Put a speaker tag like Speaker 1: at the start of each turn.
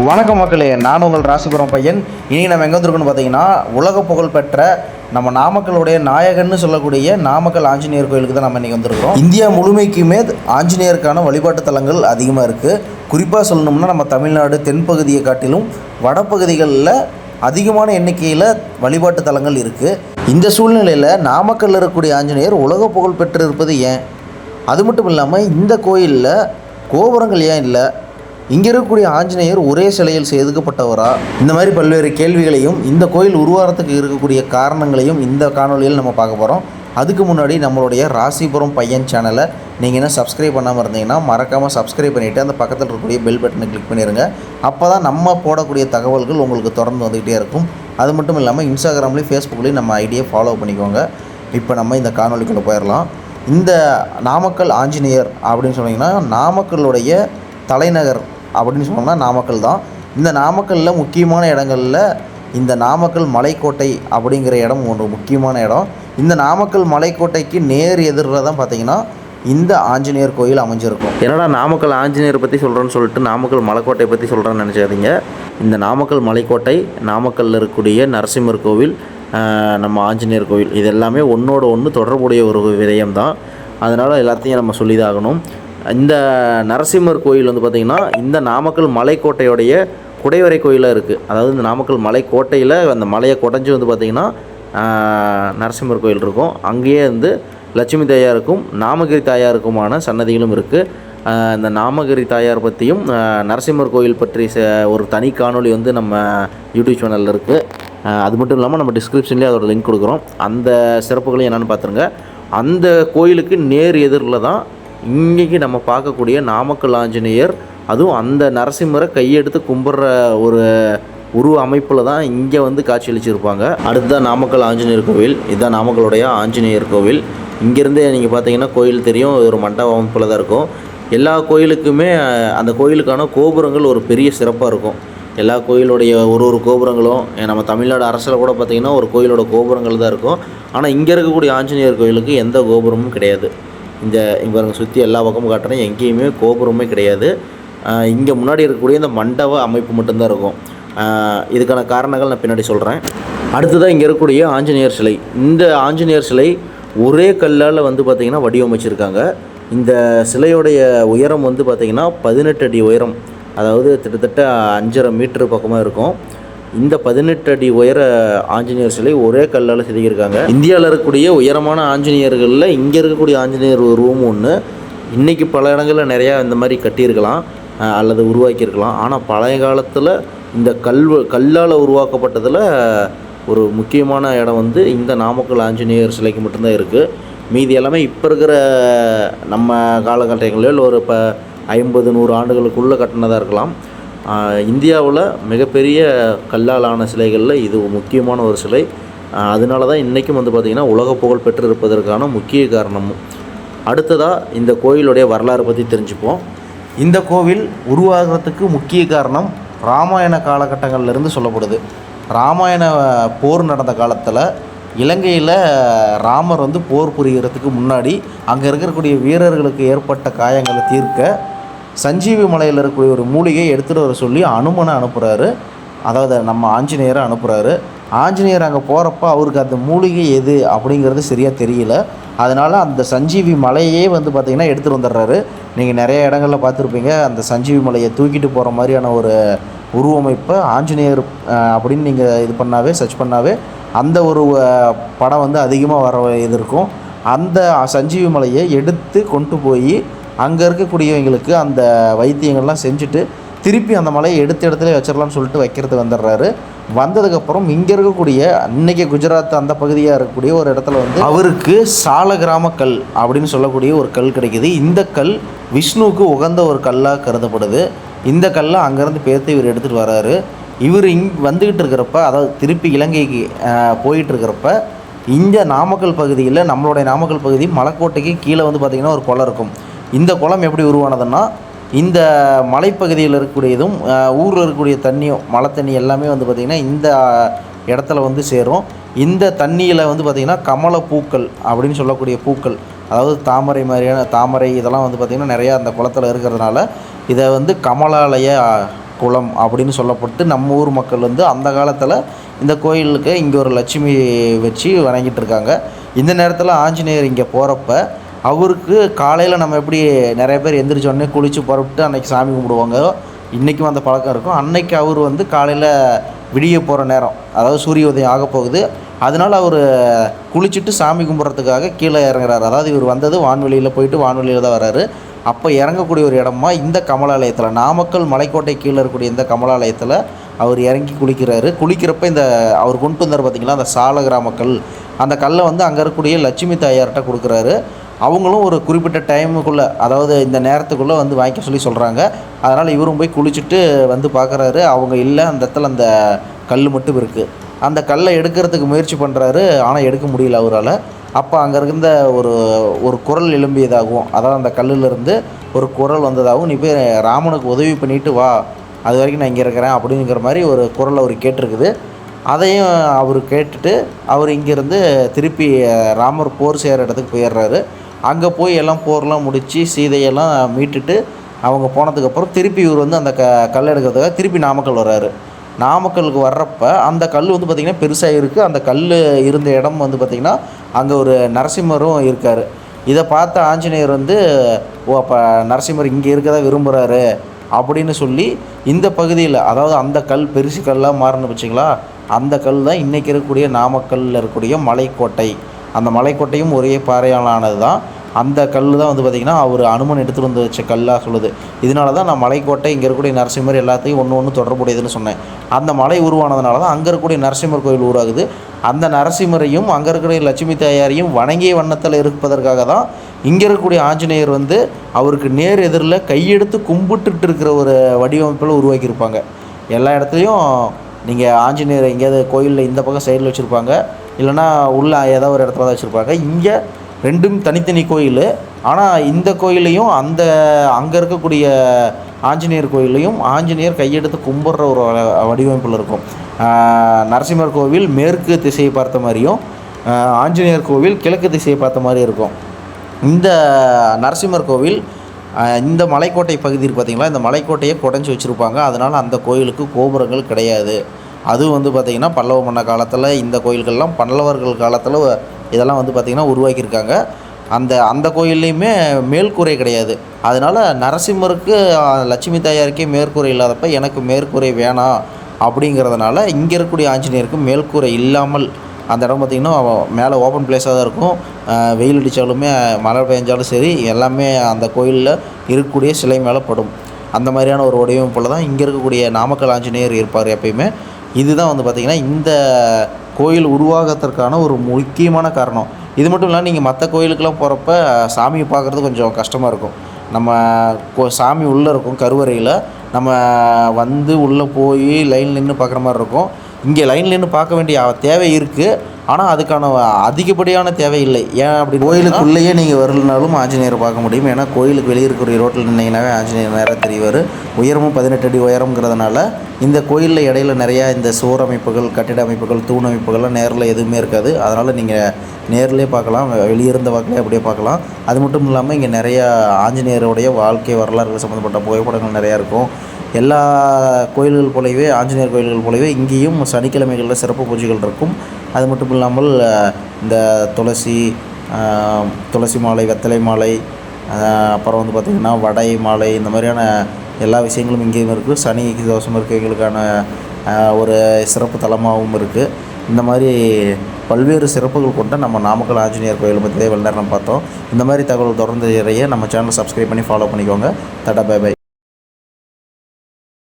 Speaker 1: வணக்கம் மக்களே நான் உங்கள் ராசிபுரம் பையன். இனி நம்ம எங்கே வந்திருக்கோம்னு பார்த்தீங்கன்னா உலக புகழ் பெற்ற நம்ம நாமக்கலுடைய நாயகன்னு சொல்லக்கூடிய நாமக்கல் ஆஞ்சநேயர் கோயிலுக்கு தான் நம்ம இன்றைக்கி வந்திருக்கோம் இந்தியா முழுமைக்குமே ஆஞ்சநேயருக்கான வழிபாட்டு தலங்கள் அதிகமாக இருக்குது குறிப்பாக சொல்லணும்னா நம்ம தமிழ்நாடு தென்பகுதியை காட்டிலும் வடபகுதிகளில் அதிகமான எண்ணிக்கையில் வழிபாட்டு தலங்கள் இருக்குது இந்த சூழ்நிலையில் நாமக்கல்லில் இருக்கக்கூடிய ஆஞ்சநேயர் உலக புகழ் பெற்று இருப்பது ஏன்? அது மட்டும் இல்லாமல் இந்த கோயிலில் கோபுரங்கள் ஏன் இல்லை? இங்கே இருக்கக்கூடிய ஆஞ்சநேயர் ஒரே சிலையில் செதுக்கப்பட்டவரா? இந்த மாதிரி பல்வேறு கேள்விகளையும் இந்த கோயில் உருவாரத்துக்கு இருக்கக்கூடிய காரணங்களையும் இந்த காணொலியில் நம்ம பார்க்க போகிறோம் அதுக்கு முன்னாடி நம்மளுடைய ராசிபுரம் பையன் சேனலை நீங்கள் என்ன சப்ஸ்கிரைப் பண்ணாமல் இருந்தீங்கன்னா மறக்காமல் சப்ஸ்கிரைப் பண்ணிவிட்டு அந்த பக்கத்தில் இருக்கக்கூடிய பெல் பட்டனை கிளிக் பண்ணிடுங்க அப்போ தான் நம்ம போடக்கூடிய தகவல்கள் உங்களுக்கு தொடர்ந்து வந்துக்கிட்டே இருக்கும். அது மட்டும் இல்லாமல் இன்ஸ்டாகிராம்லேயும் ஃபேஸ்புக்லேயும் நம்ம ஐடியை ஃபாலோ பண்ணிக்கோங்க. இப்போ நம்ம இந்த காணொலிக்குள்ளே போயிடலாம். இந்த நாமக்கல் ஆஞ்சநேயர் அப்படின்னு சொன்னீங்கன்னா நாமக்கல்லுடைய தலைநகர் அப்படின்னு சொன்னோம்னா நாமக்கல் தான். இந்த நாமக்கல்லில் முக்கியமான இடங்களில் இந்த நாமக்கல் மலைக்கோட்டை அப்படிங்கிற இடம் ஒன்று முக்கியமான இடம். இந்த நாமக்கல் மலைக்கோட்டைக்கு நேர் எதிரில் தான் பார்த்தீங்கன்னா இந்த ஆஞ்சநேயர் கோயில் அமைஞ்சிருக்கும்.
Speaker 2: என்னடா நாமக்கல் ஆஞ்சநேயர் பற்றி சொல்கிறேன்னு சொல்லிட்டு நாமக்கல் மலைக்கோட்டை பற்றி சொல்கிறேன்னு நினச்சாதீங்க இந்த நாமக்கல் மலைக்கோட்டை நாமக்கல்லில் இருக்கக்கூடிய நரசிம்மர் கோவில் நம்ம ஆஞ்சநேயர் கோவில் இது எல்லாமே ஒன்றோட ஒன்று தொடர்புடைய ஒரு விடயம் தான் அதனால் எல்லாத்தையும் நம்ம சொல்லிதாகணும் இந்த நரசிம்மர் கோயில் வந்து பார்த்திங்கன்னா இந்த நாமக்கல் மலைக்கோட்டையுடைய குடைவரை கோயிலாக இருக்குது அதாவது இந்த நாமக்கல் மலைக்கோட்டையில் அந்த மலையை குடஞ்சி வந்து பார்த்திங்கன்னா நரசிம்மர் கோயில் இருக்கும். அங்கேயே வந்து லட்சுமி தாயாருக்கும் நாமகிரி தாயாருக்குமான சன்னதிகளும் இருக்குது இந்த நாமகிரி தாயார் பற்றியும் நரசிம்மர் கோயில் பற்றி ச- ஒரு தனி காணொளி வந்து நம்ம யூடியூப் சேனலில் இருக்குது அது மட்டும் இல்லாமல் நம்ம டிஸ்கிரிப்ஷன்லேயே அதோட லிங்க் கொடுக்குறோம். அந்த சிறப்புகளையும் என்னென்னு பார்த்துருங்க அந்த கோயிலுக்கு நேர் எதிரில் தான் இன்றைக்கி நம்ம பார்க்கக்கூடிய நாமக்கல் ஆஞ்சநேயர் அதுவும் அந்த நரசிம்மரை கையெடுத்து கும்பிட்ற ஒரு உருவ அமைப்பில் தான் இங்கே வந்து காட்சியளிச்சிருப்பாங்க. அடுத்ததான் நாமக்கல் ஆஞ்சநேயர் கோவில். இதுதான் நாமக்கலுடைய ஆஞ்சநேயர் கோவில். இங்கேருந்தே நீங்கள் பார்த்தீங்கன்னா கோயில் தெரியும். ஒரு மண்டப அமைப்பில் தான் இருக்கும். எல்லா கோயிலுக்குமே அந்த கோயிலுக்கான கோபுரங்கள் ஒரு பெரிய சிறப்பாக இருக்கும். எல்லா கோயிலுடைய ஒரு ஒரு கோபுரங்களும் நம்ம தமிழ்நாடு அரசில் கூட பார்த்திங்கன்னா ஒரு கோயிலோட கோபுரங்கள் தான் இருக்கும். ஆனால் இங்கே இருக்கக்கூடிய ஆஞ்சநேயர் கோயிலுக்கு எந்த கோபுரமும் கிடையாது. இந்த இங்கே சுற்றி எல்லா பக்கமும் காட்டுறேன். எங்கேயுமே கோபுரமே கிடையாது. இங்கே முன்னாடி இருக்கக்கூடிய இந்த மண்டப அமைப்பு மட்டும்தான் இருக்கும். இதுக்கான காரணங்கள் நான் பின்னாடி சொல்கிறேன் அடுத்ததாக இங்கே இருக்கக்கூடிய ஆஞ்சநேயர் சிலை. இந்த ஆஞ்சநேயர் சிலை ஒரே கல்லால் வந்து பார்த்திங்கன்னா வடிவமைச்சிருக்காங்க. இந்த சிலையுடைய உயரம் வந்து பார்த்திங்கன்னா பதினெட்டு அடி உயரம். அதாவது கிட்டத்தட்ட அஞ்சரை மீட்ரு பக்கமாக இருக்கும். இந்த பதினெட்டு அடி உயர ஆஞ்சநேயர் சிலை ஒரே கல்லால் செதுக்கியிருக்காங்க. இந்தியாவில் இருக்கக்கூடிய உயரமான ஆஞ்சநேயர்களில் இங்கே இருக்கக்கூடிய ஆஞ்சநேயர் ரூம் ஒன்று இன்றைக்கி பல இடங்களில் நிறையா இந்த மாதிரி கட்டியிருக்கலாம் அல்லது உருவாக்கியிருக்கலாம். ஆனால் பழைய காலத்தில் இந்த கல் கல்லால் உருவாக்கப்பட்டதில் ஒரு முக்கியமான இடம் வந்து இந்த நாமக்கல் ஆஞ்சநேயர் சிலைக்கு மட்டும்தான் இருக்குது மீதி எல்லாமே இப்போ இருக்கிற நம்ம காலகட்டங்களில் ஒரு இப்போ ஐம்பது நூறு ஆண்டுகளுக்குள்ளே கட்டினதாக இருக்கலாம். இந்தியாவில் மிகப்பெரிய கல்லாலான சிலைகளில் இது முக்கியமான ஒரு சிலை. அதனால தான் இன்றைக்கும் வந்து பார்த்திங்கன்னா உலக புகழ் பெற்று இருப்பதற்கான முக்கிய காரணமும் அடுத்ததாக இந்த கோயிலுடைய வரலாறு பற்றி தெரிஞ்சுப்போம்.
Speaker 1: இந்த கோவில் உருவாகிறதுக்கு முக்கிய காரணம் ராமாயண காலகட்டங்கள்லேருந்து சொல்லப்படுது. ராமாயண போர் நடந்த காலத்தில் இலங்கையில் ராமர் வந்து போர் புரிகிறதுக்கு முன்னாடி அங்கே இருக்கக்கூடிய வீரர்களுக்கு ஏற்பட்ட காயங்களை தீர்க்க சஞ்சீவி மலையில் இருக்கக்கூடிய ஒரு மூலிகையை எடுத்துகிட்டு வர சொல்லி அனுமனை அனுப்புகிறாரு அதாவது நம்ம ஆஞ்சநேயரை அனுப்புகிறாரு ஆஞ்சநேயர் அங்கே போகிறப்ப அவருக்கு அந்த மூலிகை எது அப்படிங்கிறது சரியாக தெரியல. அதனால் அந்த சஞ்சீவி மலையே வந்து பார்த்திங்கன்னா எடுத்துகிட்டு வந்துடுறாரு. நீங்கள் நிறைய இடங்களில் பார்த்துருப்பீங்க. அந்த சஞ்சீவி மலையை தூக்கிட்டு போகிற மாதிரியான ஒரு உருவமைப்பை ஆஞ்சநேயர் அப்படின்னு நீங்கள் இது பண்ணாவே சர்ச் பண்ணாவே அந்த ஒரு படம் வந்து அதிகமாக வர இது இருக்கும். அந்த சஞ்சீவி மலையை எடுத்து கொண்டு போய் அங்கே இருக்கக்கூடியவங்களுக்கு அந்த வைத்தியங்கள்லாம் செஞ்சுட்டு திருப்பி அந்த மலையை எடுத்த இடத்துல வச்சிடலாம்னு சொல்லிட்டு வைக்கிறது வந்துடுறாரு. வந்ததுக்கப்புறம் இங்கே இருக்கக்கூடிய அன்னைக்கு குஜராத் அந்த பகுதியாக இருக்கக்கூடிய ஒரு இடத்துல வந்து அவருக்கு சாலகிராம கல் அப்படின்னு சொல்லக்கூடிய ஒரு கல் கிடைக்குது. இந்த கல் விஷ்ணுவுக்கு உகந்த ஒரு கல்லாக கருதப்படுது. இந்த கல்லை அங்கேருந்து பேர்த்து இவர் எடுத்துகிட்டு வராரு. இவர் இங் வந்துக்கிட்டு இருக்கிறப்ப அதாவது திருப்பி இலங்கைக்கு போயிட்டு இருக்கிறப்ப இந்த நாமக்கல் பகுதியில் நம்மளுடைய நாமக்கல் பகுதி மலைக்கோட்டைக்கு கீழே வந்து பார்த்திங்கன்னா ஒரு குளம் இருக்கும். இந்த குளம் எப்படி உருவானதுன்னா இந்த மலைப்பகுதியில் இருக்கக்கூடியதும் ஊரில் இருக்கக்கூடிய தண்ணியும் மழை தண்ணி எல்லாமே வந்து பார்த்திங்கன்னா இந்த இடத்துல வந்து சேரும். இந்த தண்ணியில் வந்து பார்த்திங்கன்னா கமல பூக்கள் அப்படின்னு சொல்லக்கூடிய பூக்கள் அதாவது தாமரை மாதிரியான தாமரை இதெல்லாம் வந்து பார்த்திங்கன்னா நிறையா அந்த குளத்தில் இருக்கிறதுனால இதை வந்து கமலாலய குளம் அப்படின்னு சொல்லப்பட்டு நம்ம ஊர் மக்கள் வந்து அந்த காலத்தில் இந்த கோயிலுக்கு இங்கே ஒரு லட்சுமி வச்சு வணங்கிட்டு இருக்காங்க. இந்த நேரத்தில் ஆஞ்சநேயர் இங்கே போகிறப்ப அவருக்கு காலையில் நம்ம எப்படி நிறைய பேர் எந்திரிச்சோடனே குளித்து புறப்பட்டு அன்றைக்கி சாமி கும்பிடுவாங்க. இன்றைக்கும் அந்த பழக்கம் இருக்கும். அன்னைக்கு அவர் வந்து காலையில் விடிய போகிற நேரம் அதாவது சூரிய உதயம் ஆக போகுது. அதனால அவர் குளிச்சுட்டு சாமி கும்பிட்றதுக்காக கீழே இறங்குறாரு. அதாவது இவர் வந்தது வான்வெளியில் போயிட்டு வான்வெளியில் தான் வராரு. அப்போ இறங்கக்கூடிய ஒரு இடமா இந்த கமலாலயத்தில் நாமக்கல் மலைக்கோட்டை கீழே இருக்கக்கூடிய இந்த கமலாலயத்தில் அவர் இறங்கி குளிக்கிறாரு. குளிக்கிறப்ப இந்த அவர் கொண்டு வந்தார் பார்த்தீங்களா அந்த சால கிராமக்கல் அந்த கல்லை வந்து அங்கே இருக்கக்கூடிய லட்சுமி தாயார்கிட்ட கொடுக்குறாரு. அவங்களும் ஒரு குறிப்பிட்ட டைமுக்குள்ளே அதாவது இந்த நேரத்துக்குள்ளே வந்து வாங்கிக்க சொல்லி சொல்கிறாங்க அதனால் இவரும் போய் குளிச்சுட்டு வந்து பார்க்குறாரு அவங்க இல்லை அந்த இடத்துல அந்த கல் மட்டும் இருக்குது அந்த கல்லை எடுக்கிறதுக்கு முயற்சி பண்ணுறாரு ஆனால் எடுக்க முடியல அவரால். அப்போ அங்கே இருந்த ஒரு ஒரு குரல் எழும்பியதாகவும் அதாவது அந்த கல்லிலிருந்து ஒரு குரல் வந்ததாகவும் நீ போய் ராமனுக்கு உதவி பண்ணிட்டு வா. அது வரைக்கும் நான் இங்கே இருக்கிறேன் அப்படிங்கிற மாதிரி ஒரு குரல் அவர் கேட்டிருக்குது. அதையும் அவர் கேட்டுட்டு அவர் இங்கேருந்து திருப்பி ராமர் போர் செய்கிற இடத்துக்கு போயிடுறாரு. அங்கே போய் எல்லாம் போர்லாம் முடித்து சீதையெல்லாம் மீட்டுட்டு அவங்க போனதுக்கப்புறம் திருப்பி இவர் வந்து அந்த க கல் எடுக்கிறதுக்காக திருப்பி நாமக்கல் வர்றாரு. நாமக்கலுக்கு வர்றப்ப அந்த கல் வந்து பார்த்திங்கன்னா பெருசாக இருக்குது அந்த கல் இருந்த இடம் வந்து பார்த்திங்கன்னா அங்கே ஒரு நரசிம்மரும் இருக்கார். இதை பார்த்த ஆஞ்சநேயர் வந்து ஓ அப்போ நரசிம்மர் இங்கே இருக்கதா விரும்புகிறாரு அப்படின்னு சொல்லி இந்த பகுதியில் அதாவது அந்த கல் பெருசு கல்லாக மாறினு வச்சிங்களா? அந்த கல் தான் இன்றைக்கி இருக்கக்கூடிய நாமக்கல்லில் இருக்கக்கூடிய மலைக்கோட்டை. அந்த மலைக்கோட்டையும் ஒரே பாறையால் ஆனது தான். அந்த கல் தான் வந்து பார்த்திங்கன்னா அவர் அனுமன் எடுத்துகிட்டு வந்து வச்ச கல்லாக சொல்லுது. இதனால தான் நான் மலைக்கோட்டை இங்கே இருக்கக்கூடிய நரசிம்மர் எல்லாத்தையும் ஒன்று ஒன்று தொடர்புடையதுன்னு சொன்னேன். அந்த மலை உருவானதுனால தான் அங்கே இருக்கக்கூடிய நரசிம்மர் கோயில் உருவாகுது அந்த நரசிம்மரையும் அங்கே இருக்கக்கூடிய லட்சுமி தாயாரையும் வணங்கிய வண்ணத்தில் இருப்பதற்காக தான் இங்கே இருக்கக்கூடிய ஆஞ்சநேயர் வந்து அவருக்கு நேர் எதிரில் கையெடுத்து கும்பிட்டுட்டு இருக்கிற ஒரு வடிவமைப்பில் உருவாக்கியிருப்பாங்க. எல்லா இடத்துலையும் நீங்கள் ஆஞ்சநேயர் எங்கேயாவது கோயிலில் இந்த பக்கம் சைடில் வச்சுருப்பாங்க. இல்லைன்னா உள்ள ஏதோ ஒரு இடத்துல தான் வச்சுருப்பாங்க. இங்கே ரெண்டும் தனித்தனி கோயில். ஆனால் இந்த கோயிலையும் அந்த அங்கே இருக்கக்கூடிய ஆஞ்சநேயர் கோயிலையும் ஆஞ்சநேயர் கையெடுத்து கும்பிட்ற ஒரு வடிவமைப்பில் இருக்கும். நரசிம்மர் கோவில் மேற்கு திசையை பார்த்த மாதிரியும் ஆஞ்சநேயர் கோவில் கிழக்கு திசையை பார்த்த மாதிரி இருக்கும். இந்த நரசிம்மர் கோவில் இந்த மலைக்கோட்டை பகுதி இருக்கு இந்த மலைக்கோட்டையை குடஞ்சி வச்சுருப்பாங்க. அதனால் அந்த கோயிலுக்கு கோபுரங்கள் கிடையாது. அதுவும் வந்து பார்த்திங்கன்னா பல்லவ மன்ன காலத்தில் இந்த கோயில்கள்லாம் பல்லவர்கள் காலத்தில் இதெல்லாம் வந்து பார்த்திங்கன்னா உருவாக்கியிருக்காங்க. அந்த அந்த கோயில்லையுமே மேல்கூரை கிடையாது. அதனால் நரசிம்மருக்கு லட்சுமி தாயாருக்கே மேற்கூரை இல்லாதப்ப எனக்கு மேற்கூரை வேணாம் அப்படிங்கிறதுனால இங்கே இருக்கக்கூடிய ஆஞ்சநேயருக்கு மேல்கூரை இல்லாமல் அந்த இடம் பார்த்திங்கன்னா மேலே ஓப்பன் பிளேஸாக தான் இருக்கும். வெயில் அடித்தாலுமே மழை பெஞ்சாலும் சரி எல்லாமே அந்த கோயிலில் இருக்கக்கூடிய சிலை மேலே படும். அந்த மாதிரியான ஒரு வடிவமைப்பில் தான் இங்கே இருக்கக்கூடிய நாமக்கல் ஆஞ்சநேயர் இருப்பார் எப்பயுமே. இதுதான் வந்து பார்த்திங்கன்னா இந்த கோயில் உருவாகிறதுக்கான ஒரு முக்கியமான காரணம். இது மட்டும் இல்லாமல் நீங்கள் மற்ற கோயிலுக்கெல்லாம் போகிறப்ப சாமியை பார்க்குறது கொஞ்சம் கஷ்டமாக இருக்கும். நம்ம கோ சாமி உள்ளே இருக்கும் கருவறையில். நம்ம வந்து உள்ளே போய் லைன் நின்று பார்க்குற மாதிரி இருக்கும். இங்கே லைன் நின்று பார்க்க வேண்டிய தேவை இருக்குது ஆனால் அதுக்கான அதிகப்படியான தேவை இல்லை ஏன் அப்படி கோயிலுக்குள்ளேயே நீங்கள் வரலனாலும் ஆஞ்சநேயரை பார்க்க முடியும். ஏன்னா கோயிலுக்கு வெளியே இருக்கிற ரோட்டில் நின்னீங்கன்னாவே ஆஞ்சநேயர் நேராக தெரியவார் உயரமும் பதினெட்டு அடி உயரம்ங்கிறதுனால இந்த கோயிலில் இடையில நிறையா இந்த சுவர் அமைப்புகள் கட்டிட அமைப்புகள் தூண் அமைப்புகள்லாம் நேரில் எதுவுமே இருக்காது. அதனால் நீங்கள் நேர்லேயே பார்க்கலாம். வெளியே இருந்த வாக்கிலே அப்படியே பார்க்கலாம். அது மட்டும் இல்லாமல் இங்கே நிறையா ஆஞ்சநேயருடைய வாழ்க்கை வரலாறுகள் சம்மந்தப்பட்ட புகைப்படங்கள் நிறையா இருக்கும். எல்லா கோயில்கள் போலவே ஆஞ்சநேயர் கோயில்கள் போலவே இங்கேயும் சனிக்கிழமைகளில் சிறப்பு பூஜைகள் இருக்கும். அது மட்டும் இல்லாமல் இந்த துளசி துளசி மாலை வெத்தலை மாலை அப்புறம் வந்து பார்த்திங்கன்னா வடை மாலை இந்த மாதிரியான எல்லா விஷயங்களும் இங்கேயும் இருக்குது சனி தோஷம் இருக்கவங்களுக்கான ஒரு சிறப்பு தலமாகவும் இருக்குது இந்த மாதிரி பல்வேறு சிறப்புகள் கொண்ட நம்ம நாமக்கல் ஆஞ்சநேயர் கோயில் பற்றி வெள்ளநேரம் பார்த்தோம். இந்த மாதிரி தகவல் தொடர்ந்து இறைய நம்ம சேனலை சப்ஸ்கிரைப் பண்ணி ஃபாலோ பண்ணிக்கோங்க. தடா பை பை